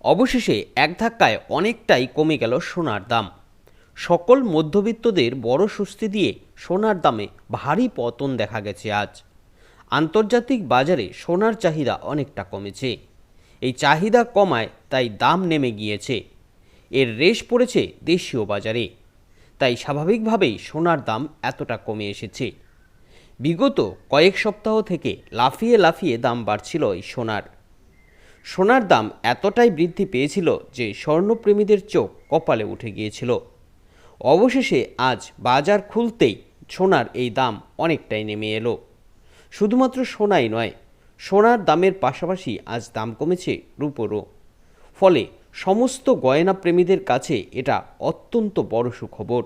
অবশেষে এক ধাক্কায় অনেকটাই কমে গেল সোনার দাম। সকল মধ্যবিত্তদের বড় স্বস্তি দিয়ে সোনার দামে ভারী পতন দেখা গেছে আজ। আন্তর্জাতিক বাজারে সোনার চাহিদা অনেকটা কমেছে। এই চাহিদা কমায় তাই দাম নেমে গিয়েছে। এর রেশ পড়েছে দেশীয় বাজারে। তাই স্বাভাবিকভাবেই সোনার দাম এতটা কমে এসেছে। বিগত কয়েক সপ্তাহ থেকে লাফিয়ে লাফিয়ে দাম বাড়ছিল এই সোনার। সোনার দাম এতটাই বৃদ্ধি পেয়েছিল যে স্বর্ণপ্রেমীদের চোখ কপালে উঠে গিয়েছিল। অবশেষে আজ বাজার খুলতেই সোনার এই দাম অনেকটাই নেমে এলো। শুধুমাত্র সোনাই নয়, সোনার দামের পাশাপাশি আজ দাম কমেছে রূপোরও। ফলে সমস্ত গয়না প্রেমীদের কাছে এটা অত্যন্ত বড় সুখবর।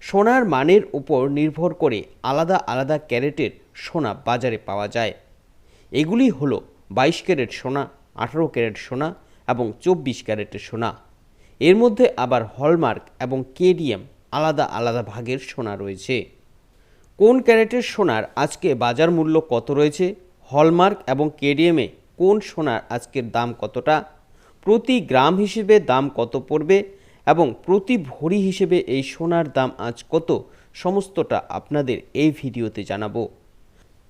সোনার মানের উপর নির্ভর করে আলাদা আলাদা ক্যারেটের সোনা বাজারে পাওয়া যায়। এগুলি হলো বাইশ ক্যারেট সোনা আঠারো ক্যারেট সোনা এবং চব্বিশ ক্যারেটের সোনা। এর মধ্যে আবার হলমার্ক এবং কেডিএম আলাদা আলাদা ভাগের সোনা রয়েছে। কোন ক্যারেটের সোনার আজকে বাজার মূল্য কত রয়েছে? হলমার্ক এবং কেডিএমে কোন সোনার আজকের দাম কতটা? প্রতি গ্রাম হিসেবে দাম কত পড়বে? এবং প্রতি ভরি হিসেবে এই সোনার দাম আজ কত? সমস্তটা আপনাদের এই ভিডিওতে জানাব।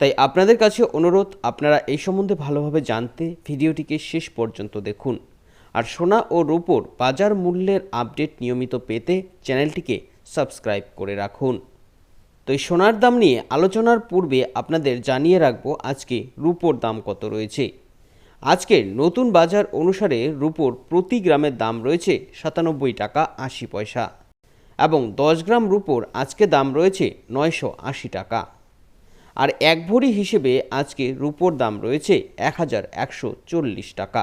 তাই আপনাদের কাছে অনুরোধ, আপনারা এই সম্বন্ধে ভালোভাবে জানতে ভিডিওটিকে শেষ পর্যন্ত দেখুন। আর সোনা ও রূপোর বাজার মূল্যের আপডেট নিয়মিত পেতে চ্যানেলটিকে সাবস্ক্রাইব করে রাখুন। তো এই সোনার দাম নিয়ে আলোচনার পূর্বে আপনাদের জানিয়ে রাখব আজকে রূপোর দাম কত রয়েছে। আজকের নতুন বাজার অনুসারে রূপোর প্রতি গ্রামের দাম রয়েছে সাতানব্বই টাকা আশি পয়সা এবং দশ গ্রাম রূপোর আজকে দাম রয়েছে নয়শো আশি টাকা। আর এক ভরি হিসেবে আজকে রূপোর দাম রয়েছে এক হাজার একশো চল্লিশ টাকা।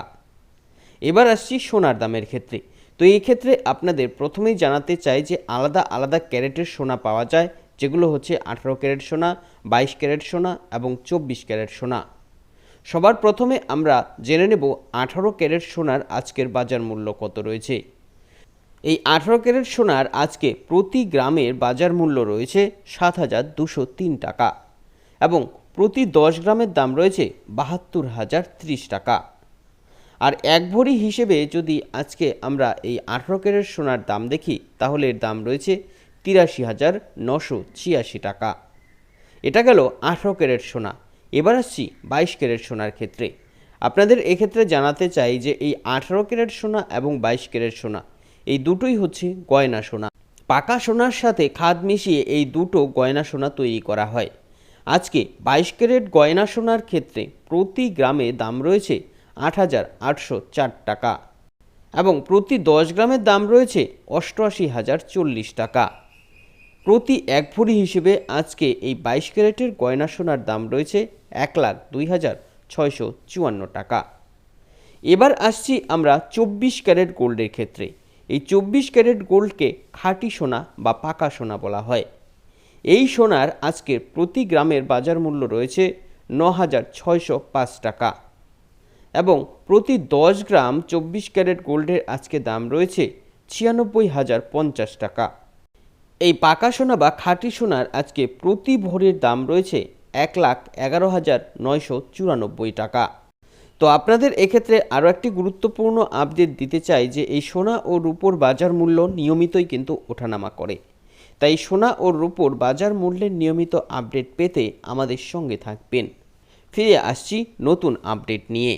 এবার আসছি সোনার দামের ক্ষেত্রে। তো এই ক্ষেত্রে আপনাদের প্রথমেই জানাতে চাই যে আলাদা আলাদা ক্যারেটের সোনা পাওয়া যায়, যেগুলো হচ্ছে আঠারো ক্যারেট সোনা, বাইশ ক্যারেট সোনা এবং চব্বিশ ক্যারেট সোনা। সবার প্রথমে আমরা জেনে নেব আঠারো ক্যারেট সোনার আজকের বাজার মূল্য কত রয়েছে। এই আঠারো ক্যারেট সোনার আজকে প্রতি গ্রামের বাজার মূল্য রয়েছে সাত হাজার দুশো তিন টাকা। এবং প্রতি দশ গ্রামের দাম রয়েছে বাহাত্তর হাজার ত্রিশ টাকা। আর এক ভরি হিসেবে যদি আজকে আমরা এই আঠারো ক্যারেট সোনার দাম দেখি, তাহলে এর দাম রয়েছে তিরাশি হাজার নশো ছিয়াশি টাকা। এটা গেল আঠারো ক্যারেট সোনা। এবার আসছি বাইশ ক্যারেট সোনার ক্ষেত্রে। আপনাদের এক্ষেত্রে জানাতে চাই যে এই আঠারো ক্যারেট সোনা এবং বাইশ ক্যারেট সোনা, এই দুটোই হচ্ছে গয়না সোনা। পাকা সোনার সাথে খাদ মিশিয়ে এই দুটো গয়না সোনা তৈরি করা হয়। আজকে বাইশ ক্যারেট গয়না সোনার ক্ষেত্রে প্রতি গ্রামে দাম রয়েছে আট হাজার আটশো চার টাকা এবং প্রতি দশ গ্রামের দাম রয়েছে অষ্টআশি হাজার চল্লিশ টাকা। প্রতি এক ভরি হিসেবে আজকে এই বাইশ ক্যারেটের গয়না সোনার দাম রয়েছে এক লাখ দুই হাজার ছয়শো চুয়ান্ন টাকা। এবার আসছি আমরা চব্বিশ ক্যারেট গোল্ডের ক্ষেত্রে। এই চব্বিশ ক্যারেট গোল্ডকে খাঁটি সোনা বা পাকা সোনা বলা হয়। এই সোনার আজকের প্রতি গ্রামের বাজার মূল্য রয়েছে ন হাজার ছয়শো পাঁচ টাকা। এবং প্রতি দশ গ্রাম চব্বিশ ক্যারেট গোল্ডের আজকে দাম রয়েছে ছিয়ানব্বই হাজার পঞ্চাশ টাকা। এই পাকা সোনা বা খাঁটি সোনার আজকে প্রতি ভরির দাম রয়েছে এক লাখ এগারো হাজার নয়শো চুরানব্বই টাকা। তো আপনাদের এক্ষেত্রে আরও একটি গুরুত্বপূর্ণ আপডেট দিতে চাই যে এই সোনা ও রূপোর বাজার মূল্য নিয়মিতই কিন্তু ওঠানামা করে। তাই সোনা ও রূপোর বাজার মূল্যের নিয়মিত আপডেট পেতে আমাদের সঙ্গে থাকবেন। ফিরে আসছি নতুন আপডেট নিয়ে।